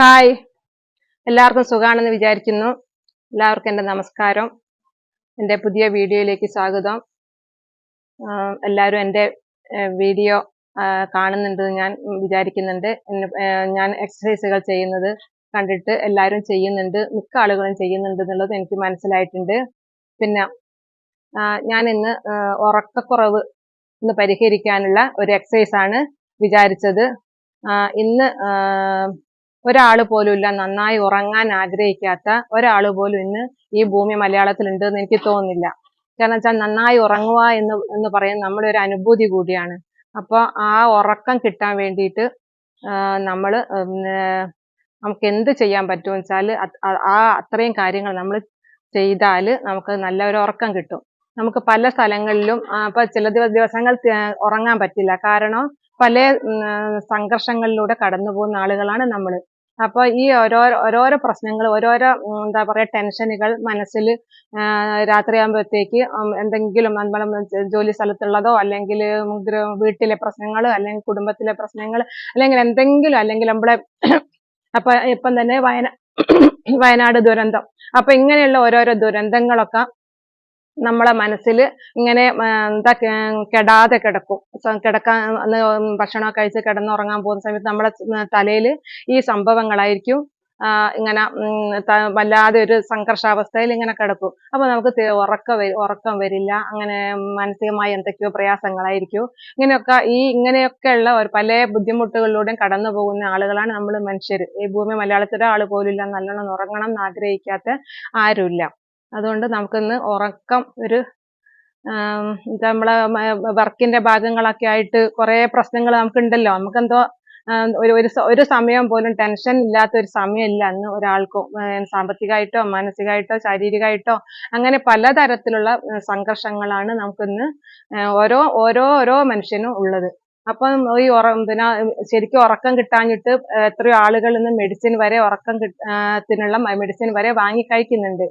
Hi എല്ലാവർക്കും സുഖാണെന്ന് വിചാരിക്കുന്നു. എല്ലാവർക്കും എന്റെ നമസ്കാരം. എന്റെ പുതിയ വീഡിയോയിലേക്ക് സ്വാഗതം. എല്ലാവരും എന്റെ വീഡിയോ കാണുന്നുണ്ടെന്ന് ഞാൻ വിചാരിക്കുന്നുണ്ട്. ഞാൻ എക്സസൈസുകൾ ചെയ്യുന്നത് കണ്ടിട്ട് എല്ലാവരും ചെയ്യുന്നുണ്ട്. മിക്ക ആളുകളും ചെയ്യുന്നുണ്ട് എന്നുള്ളത് എനിക്ക് മനസ്സിലായിട്ടുണ്ട്. പിന്നെ ഞാൻ ഇന്ന് ഉറക്കക്കുറവ് ഇന്ന് പരിഹരിക്കാനുള്ള ഒരു എക്സസൈസാണ് വിചാരിച്ചത്. ഇന്ന് ഒരാൾ പോലും ഇല്ല. നന്നായി ഉറങ്ങാൻ ആഗ്രഹിക്കാത്ത ഒരാൾ പോലും ഇന്ന് ഈ ഭൂമി മലയാളത്തിൽ ഉണ്ട് എന്ന് എനിക്ക് തോന്നുന്നില്ല. കാരണം വെച്ചാൽ നന്നായി ഉറങ്ങുക എന്ന് എന്ന് പറയുന്നത് നമ്മുടെ ഒരു അനുഭൂതി കൂടിയാണ്. അപ്പോൾ ആ ഉറക്കം കിട്ടാൻ വേണ്ടിയിട്ട് നമ്മൾ നമുക്ക് എന്ത് ചെയ്യാൻ പറ്റുമെന്ന് വെച്ചാൽ ആ അത്രയും കാര്യങ്ങൾ നമ്മൾ ചെയ്താൽ നമുക്ക് നല്ല ഒരു ഉറക്കം കിട്ടും. നമുക്ക് പല സ്ഥലങ്ങളിലും അപ്പൊ ചില ദിവ- ദിവസങ്ങൾ ഉറങ്ങാൻ പറ്റില്ല. കാരണം പല സംഘർഷങ്ങളിലൂടെ കടന്നു പോകുന്ന ആളുകളാണ് നമ്മൾ അപ്പൊ ഈ ഓരോ ഓരോരോ പ്രശ്നങ്ങൾ ഓരോരോ എന്താ പറയാ ടെൻഷനുകൾ മനസ്സിൽ രാത്രിയാകുമ്പോഴത്തേക്ക് എന്തെങ്കിലും നമ്മളെ ജോലി സ്ഥലത്തുള്ളതോ അല്ലെങ്കിൽ വീട്ടിലെ പ്രശ്നങ്ങൾ അല്ലെങ്കിൽ കുടുംബത്തിലെ പ്രശ്നങ്ങൾ അല്ലെങ്കിൽ എന്തെങ്കിലും അല്ലെങ്കിൽ നമ്മളെ അപ്പൊ ഇപ്പം തന്നെ വയന വയനാട് ദുരന്തം. അപ്പൊ ഇങ്ങനെയുള്ള ഓരോരോ ദുരന്തങ്ങളൊക്കെ നമ്മളെ മനസ്സിൽ ഇങ്ങനെ എന്താ കെടാതെ കിടക്കും. കിടക്കാൻ ഭക്ഷണം കഴിച്ച് കിടന്നുറങ്ങാൻ പോകുന്ന സമയത്ത് നമ്മുടെ തലയിൽ ഈ സംഭവങ്ങളായിരിക്കും ഇങ്ങനെ വല്ലാതെ ഒരു സംഘർഷാവസ്ഥയിൽ ഇങ്ങനെ കിടക്കും. അപ്പൊ നമുക്ക് ഉറക്ക ഉറക്കം വരില്ല. അങ്ങനെ മാനസികമായി എന്തൊക്കെയോ പ്രയാസങ്ങളായിരിക്കും. ഇങ്ങനെയൊക്കെ ഈ ഇങ്ങനെയൊക്കെ ഉള്ള ഒരു പല ബുദ്ധിമുട്ടുകളിലൂടെയും കടന്നു പോകുന്ന ആളുകളാണ് നമ്മൾ മനുഷ്യർ ഈ ഭൂമി മലയാളത്തിലെ ആൾ പോലും ഇല്ല. നല്ലോണം ഉറങ്ങണം എന്ന് ആഗ്രഹിക്കാത്ത ആരുമില്ല. അതുകൊണ്ട് നമുക്കിന്ന് ഉറക്കം ഒരു നമ്മളെ വർക്കിന്റെ ഭാഗങ്ങളൊക്കെ ആയിട്ട് കുറേ പ്രശ്നങ്ങൾ നമുക്കുണ്ടല്ലോ. നമുക്കെന്തോ ഒരു ഒരു ഒരു സമയം പോലും ടെൻഷൻ ഇല്ലാത്ത ഒരു സമയമില്ല അന്ന് ഒരാൾക്കും സാമ്പത്തികമായിട്ടോ മാനസികമായിട്ടോ ശാരീരികമായിട്ടോ അങ്ങനെ പലതരത്തിലുള്ള സംഘർഷങ്ങളാണ് നമുക്കിന്ന് ഓരോ ഓരോ ഓരോ മനുഷ്യനും ഉള്ളത്. അപ്പം ഈ ഉറ പിന്നെ ശരിക്കും ഉറക്കം കിട്ടാഞ്ഞിട്ട് എത്രയോ ആളുകൾ ഇന്ന് മെഡിസിൻ വരെ ഉറക്കം കിട്ടാനുള്ള മെഡിസിൻ വരെ വാങ്ങി കഴിക്കുന്നുണ്ട്.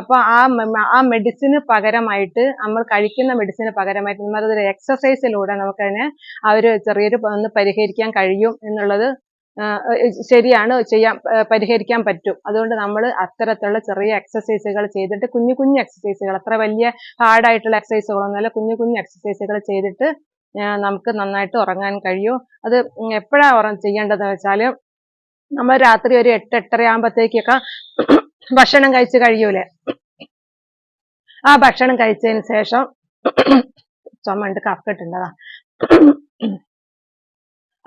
അപ്പൊ ആ ആ മെഡിസിന് പകരമായിട്ട് നമ്മൾ കഴിക്കുന്ന മെഡിസിന് പകരമായിട്ട് നമ്മൾ ഒരു എക്സസൈസിലൂടെ നമുക്കതിനെ ആ ഒരു ചെറിയൊരു ഒന്ന് പരിഹരിക്കാൻ കഴിയും എന്നുള്ളത് ശരിയാണ് ചെയ്യാൻ പരിഹരിക്കാൻ പറ്റും. അതുകൊണ്ട് നമ്മൾ അത്തരത്തിലുള്ള ചെറിയ എക്സസൈസുകൾ ചെയ്തിട്ട് കുഞ്ഞു കുഞ്ഞു എക്സസൈസുകൾ അത്ര വലിയ ഹാർഡായിട്ടുള്ള എക്സസൈസുകളൊന്നുമല്ല കുഞ്ഞു കുഞ്ഞു എക്സസൈസുകൾ ചെയ്തിട്ട് നമുക്ക് നന്നായിട്ട് ഉറങ്ങാൻ കഴിയും. അത് എപ്പോഴാ ഉറ ചെയ്യേണ്ടതെന്ന് വെച്ചാൽ നമ്മൾ രാത്രി ഒരു എട്ട് എട്ടര ആകുമ്പോഴത്തേക്കൊക്കെ ഭക്ഷണം കഴിച്ച് കഴിയൂലേ. ആ ഭക്ഷണം കഴിച്ചതിന് ശേഷം ചുമണ്ട് കഫക്കെട്ടുണ്ടതാ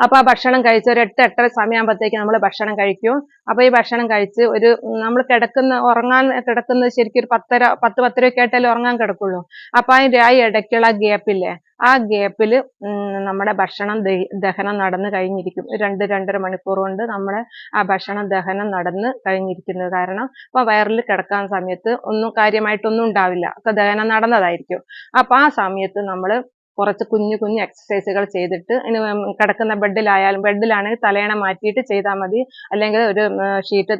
അപ്പൊ ആ ഭക്ഷണം കഴിച്ച് ഒരു എട്ട് എട്ടര സമയമാകുമ്പോഴത്തേക്ക് നമ്മൾ ഭക്ഷണം കഴിക്കും. അപ്പൊ ഈ ഭക്ഷണം കഴിച്ച് ഒരു നമ്മൾ കിടക്കുന്ന ഉറങ്ങാൻ കിടക്കുന്നത് ശരിക്കും ഒരു പത്തര പത്ത് പത്തര ഒക്കെ ആയിട്ടല്ലേ ഉറങ്ങാൻ കിടക്കുള്ളൂ. അപ്പൊ അതിന്റെ ആ ഇടയ്ക്കുള്ള ഗ്യാപ്പില്ലേ ആ ഗ്യാപ്പിൽ നമ്മുടെ ഭക്ഷണം ദഹനം നടന്നു കഴിഞ്ഞിരിക്കും. രണ്ട് രണ്ടര മണിക്കൂർ കൊണ്ട് നമ്മുടെ ആ ഭക്ഷണം ദഹനം നടന്ന് കഴിഞ്ഞിരിക്കുന്നത് കാരണം ഇപ്പൊ വയറിൽ കിടക്കാൻ സമയത്ത് ഒന്നും കാര്യമായിട്ടൊന്നും ഉണ്ടാവില്ല. ദഹനം നടന്നതായിരിക്കും. അപ്പൊ ആ സമയത്ത് നമ്മൾ കുറച്ച് കുഞ്ഞു കുഞ്ഞു എക്സസൈസുകൾ ചെയ്തിട്ട് ഇനി കിടക്കുന്ന ബെഡിലായാലും ബെഡിലാണെങ്കിൽ തലയണ മാറ്റിയിട്ട് ചെയ്താൽ മതി. അല്ലെങ്കിൽ ഒരു ഷീറ്റ്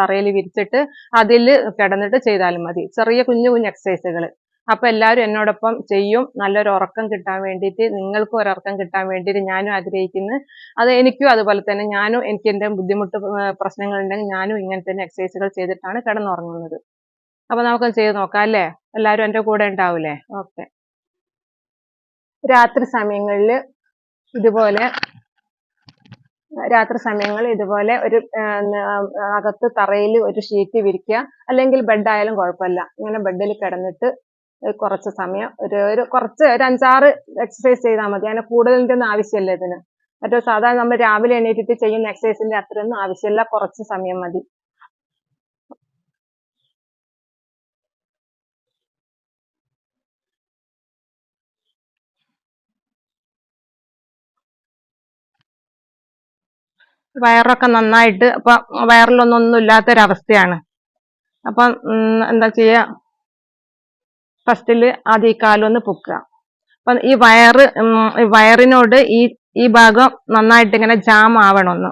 തറയിൽ വിരിച്ചിട്ട് അതിൽ കിടന്നിട്ട് ചെയ്താലും മതി. ചെറിയ കുഞ്ഞു കുഞ്ഞു എക്സസൈസുകൾ അപ്പോൾ എല്ലാവരും എന്നോടൊപ്പം ചെയ്യും. നല്ലൊരു ഉറക്കം കിട്ടാൻ വേണ്ടിയിട്ട് നിങ്ങൾക്കും ഒരു ഉറക്കം കിട്ടാൻ വേണ്ടിയിട്ട് ഞാനും ആഗ്രഹിക്കുന്നു. അത് എനിക്കും അതുപോലെ തന്നെ ഞാനും എനിക്ക് എന്റെ ബുദ്ധിമുട്ട് പ്രശ്നങ്ങളുണ്ടെങ്കിൽ ഞാനും ഇങ്ങനെ തന്നെ എക്സസൈസുകൾ ചെയ്തിട്ടാണ് കിടന്നുറങ്ങുന്നത്. അപ്പോൾ നമുക്ക് ചെയ്ത് നോക്കാം അല്ലേ? എല്ലാവരും എന്റെ കൂടെ ഉണ്ടാവില്ലേ ഓക്കെ. രാത്രി സമയങ്ങളിൽ ഇതുപോലെ രാത്രി സമയങ്ങളിൽ ഇതുപോലെ ഒരു അകത്ത് തറയിൽ ഒരു ഷീറ്റ് വിരിക്കുക അല്ലെങ്കിൽ ബെഡ് ആയാലും കുഴപ്പമില്ല. ഇങ്ങനെ ബെഡിൽ കിടന്നിട്ട് കുറച്ച് സമയം ഒരു ഒരു കുറച്ച് ഒരു അഞ്ചാറ് എക്സസൈസ് ചെയ്താൽ മതി. അങ്ങനെ കൂടുതലിന്റെ ഒന്നും ആവശ്യമില്ല ഇതിന്. മറ്റേ സാധാരണ നമ്മൾ രാവിലെ എണീറ്റിട്ട് ചെയ്യുന്ന എക്സസൈസിന്റെ അത്രയൊന്നും ആവശ്യമില്ല. കുറച്ച് സമയം മതി. വയറൊക്കെ നന്നായിട്ട് അപ്പൊ വയറിലൊന്നും ഒന്നും ഇല്ലാത്തൊരവസ്ഥയാണ് അപ്പം എന്താ ചെയ്യുക ഫസ്റ്റിൽ ആദ്യം ഈ കാലൊന്ന് പൊക്കുക. അപ്പൊ ഈ വയറ് വയറിനോട് ഈ ഈ ഭാഗം നന്നായിട്ട് ഇങ്ങനെ ജാം ആവണമെന്ന്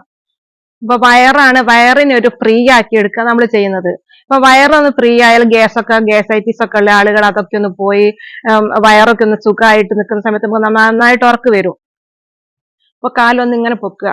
ഇപ്പൊ വയറാണ് വയറിനെ ഒരു ഫ്രീ ആക്കി എടുക്കുക നമ്മൾ ചെയ്യുന്നത്. ഇപ്പൊ വയറൊന്ന് ഫ്രീ ആയാൽ ഗ്യാസ് ഒക്കെ ഗ്യാസൈറ്റിസ് ഒക്കെ ഉള്ള ആളുകൾ അതൊക്കെ ഒന്ന് പോയി വയറൊക്കെ ഒന്ന് സുഖമായിട്ട് നിൽക്കുന്ന സമയത്ത് നമുക്ക് നന്നായിട്ട് ഉറക്ക് വരും. അപ്പൊ കാലൊന്ന് ഇങ്ങനെ പൊക്കുക.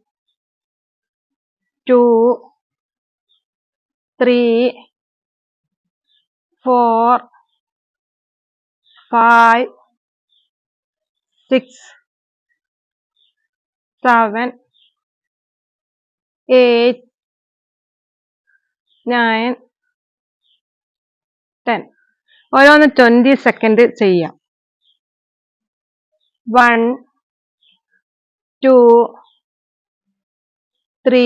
two, three, four, five, six, seven, eight, nine, ten. ഓരോന്ന് ട്വന്റി സെക്കൻഡ് ചെയ്യാം one two three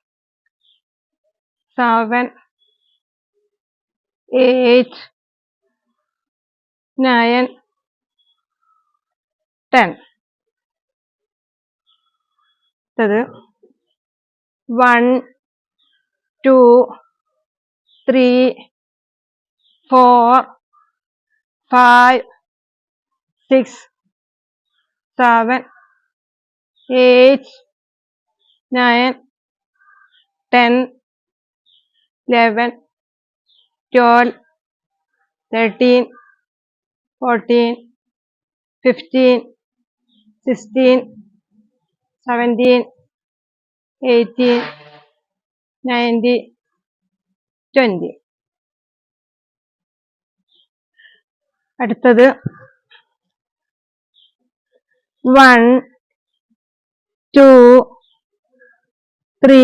seven, eight, nine, ten. One, two, three, four, five, six, seven, eight, nine, ten, eleven, twelve, thirteen, fourteen, fifteen, sixteen, seventeen, eighteen, nineteen, twenty. അടുത്തത് one two three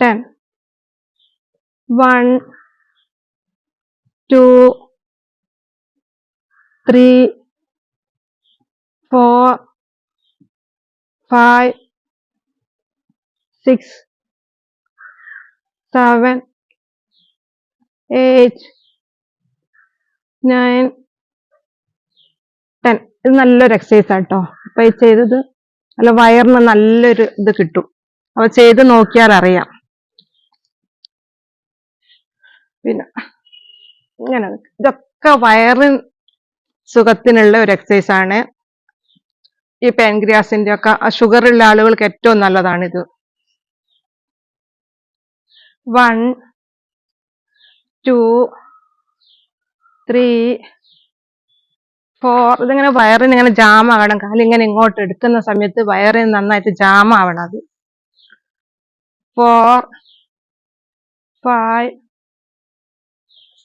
ten. One, two, three, four, five, six, seven, eight, nine ten. ഇത് നല്ലൊരു exercise ആട്ടോ. അപ്പൊ ഈ ചെയ്തത് നല്ല വയറിന് നല്ലൊരു ഇത് കിട്ടും. അപ്പൊ ചെയ്ത് നോക്കിയാൽ അറിയാം പിന്നെ ഇങ്ങനെ ഇതൊക്കെ വയറ് സുഖത്തിനുള്ള ഒരു എക്സസൈസ് ആണ്. ഈ പാൻക്രിയാസിന്റെ ഒക്കെ ഷുഗർ ഉള്ള ആളുകൾക്ക് ഏറ്റവും നല്ലതാണിത്. വൺ ടു ത്രീ ഫോർ ഇതിങ്ങനെ വയറിന് ഇങ്ങനെ ജാം ആവണം കാലിങ്ങനെ ഇങ്ങോട്ട് എടുക്കുന്ന സമയത്ത് വയറിന് നന്നായിട്ട് ജാം ആവണം അത്. Four five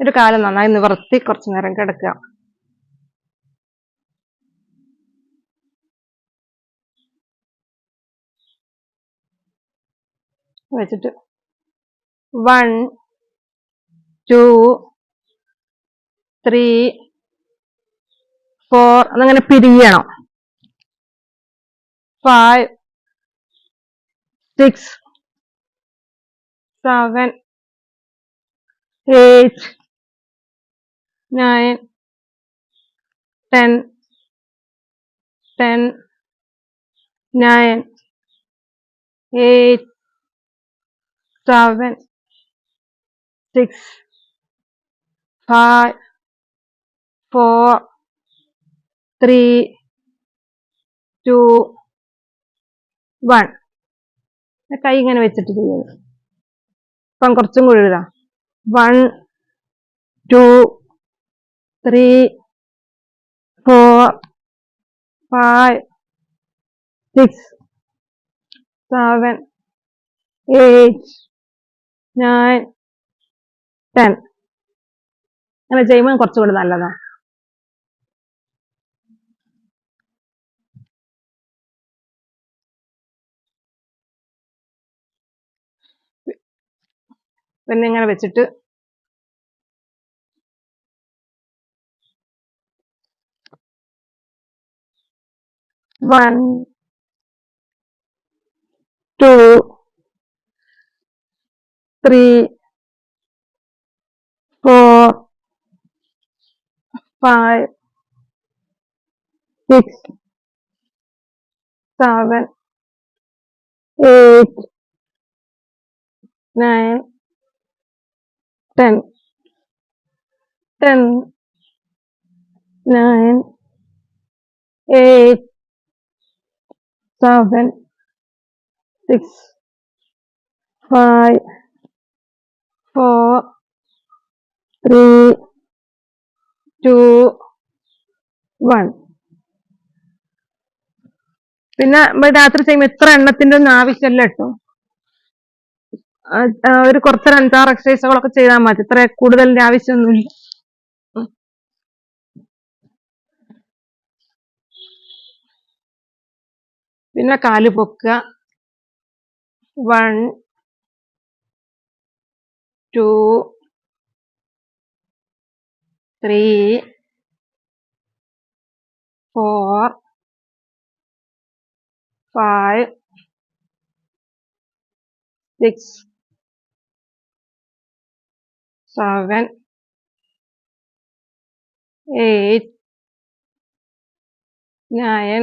ഒരു കാലം നന്നായി നിവർത്തി കുറച്ചു നേരം കിടക്കുക വെച്ചിട്ട് വൺ ടു ത്രീ ഫോർ എന്നങ്ങനെ പിരിയണം. Five six seven eight nine, ten, ten, nine, eight, seven, six, five, four, three, two, one. കൈ ഇങ്ങനെ വെച്ചിട്ട് ചെയ്യുന്നു ഇപ്പം കുറച്ചും കൂടി എഴുതാം one two three, four, five, six, seven, eight, nine, ten. അങ്ങനെ ചെയ്യുമ്പോൾ കുറച്ചുകൂടി നല്ലതാണ് പിന്നെ ഇങ്ങനെ വെച്ചിട്ട് one, two, three, four, five, six, seven, eight, nine, ten, ten, nine, eight, seven, six, five, four, three, two, one. പിന്നെ രാത്രി ചെയ്യുമ്പോൾ എത്ര എണ്ണത്തിന്റെ ഒന്നും ആവശ്യമല്ല കേട്ടോ. ഒരു കുറച്ചൊരു അഞ്ചാറ് എക്സസൈസുകളൊക്കെ ചെയ്താൽ മതി. ഇത്ര കൂടുതലിന്റെ ആവശ്യമൊന്നുമില്ല. പിന്നെ കാൽ പൊക്കുക one two three four five six seven eight nine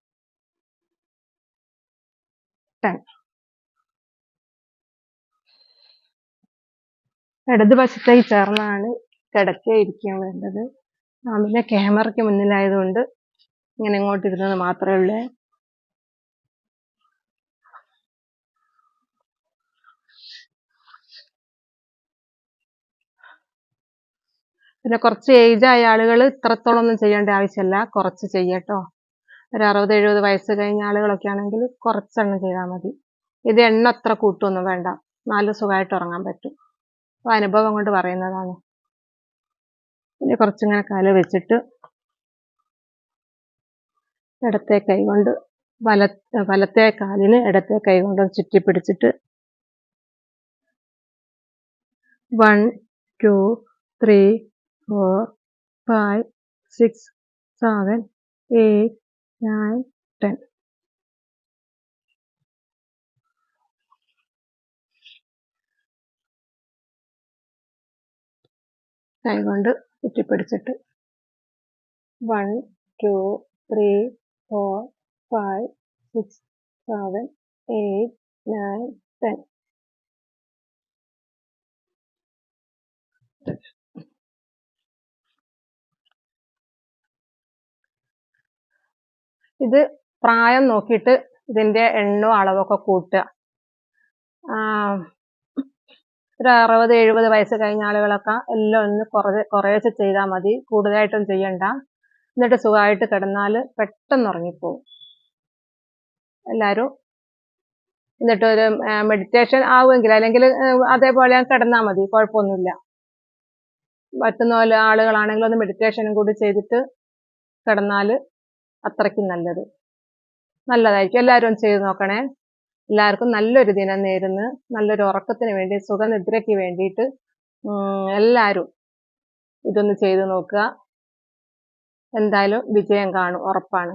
ten ഇടതുവശത്തേക്ക് ചേർന്നാണ് കിടക്കുക ഇരിക്കാൻ വേണ്ടത്. പിന്നെ ക്യാമറയ്ക്ക് മുന്നിലായതുകൊണ്ട് ഇങ്ങനെ ഇങ്ങോട്ട് ഇരുന്നത് മാത്രമേ ഉള്ളൂ. പിന്നെ കുറച്ച് ഏജ് ആയ ആളുകൾ ഇത്രത്തോളം ഒന്നും ചെയ്യേണ്ട ആവശ്യമില്ല. കുറച്ച് ചെയ്യട്ടോ. ഒരു അറുപത് എഴുപത് വയസ്സ് കഴിഞ്ഞ ആളുകളൊക്കെ ആണെങ്കിൽ കുറച്ചെണ്ണം ചെയ്താൽ മതി. ഇത് എണ്ണ അത്ര കൂട്ടൊന്നും വേണ്ട. നല്ല സുഖമായിട്ട് ഉറങ്ങാൻ പറ്റും. അപ്പോൾ അനുഭവം കൊണ്ട് പറയുന്നതാണ്. പിന്നെ കുറച്ചിങ്ങനെ കാൽ വെച്ചിട്ട് ഇടത്തെ കൈ കൊണ്ട് വല വലത്തെ കാലിന് ഇടത്തെ കൈ കൊണ്ട് ചുറ്റി പിടിച്ചിട്ട് one two three four five six seven eight nine, ten. കൈ കൊണ്ട് ചുറ്റിപ്പിടിച്ചിട്ട് one two three four five six seven eight nine ten ഇത് പ്രായം നോക്കിയിട്ട് ഇതിന്റെ എണ്ണവും അളവൊക്കെ കൂട്ടുക. ഒരു അറുപത് എഴുപത് വയസ്സ് കഴിഞ്ഞ ആളുകളൊക്കെ എല്ലാം ഒന്ന് കുറേ കുറേശ്ശെ ചെയ്താൽ മതി. കൂടുതലായിട്ടൊന്നും ചെയ്യണ്ട. എന്നിട്ട് സുഖമായിട്ട് കിടന്നാൽ പെട്ടെന്ന് ഉറങ്ങിപ്പോവും. എല്ലാവരും എന്നിട്ട് ഒരു മെഡിറ്റേഷൻ ആവുമെങ്കിൽ അല്ലെങ്കിൽ അതേപോലെ കിടന്നാൽ മതി. കുഴപ്പമൊന്നുമില്ല. പറ്റുന്ന പോലെ ആളുകളാണെങ്കിൽ ഒന്ന് മെഡിറ്റേഷനും കൂടി ചെയ്തിട്ട് കിടന്നാൽ അത്രയ്ക്കും നല്ലത്. നല്ലതായിരിക്കും. എല്ലാവരും ചെയ്ത് നോക്കണേ. എല്ലാവർക്കും നല്ലൊരു ദിനം നേരുന്നു. നല്ലൊരു ഉറക്കത്തിന് വേണ്ടി സുഖനിദ്രയ്ക്ക് വേണ്ടിയിട്ട് എല്ലാവരും ഇതൊന്ന് ചെയ്ത് നോക്കുക. എന്തായാലും വിജയം കാണും ഉറപ്പാണ്.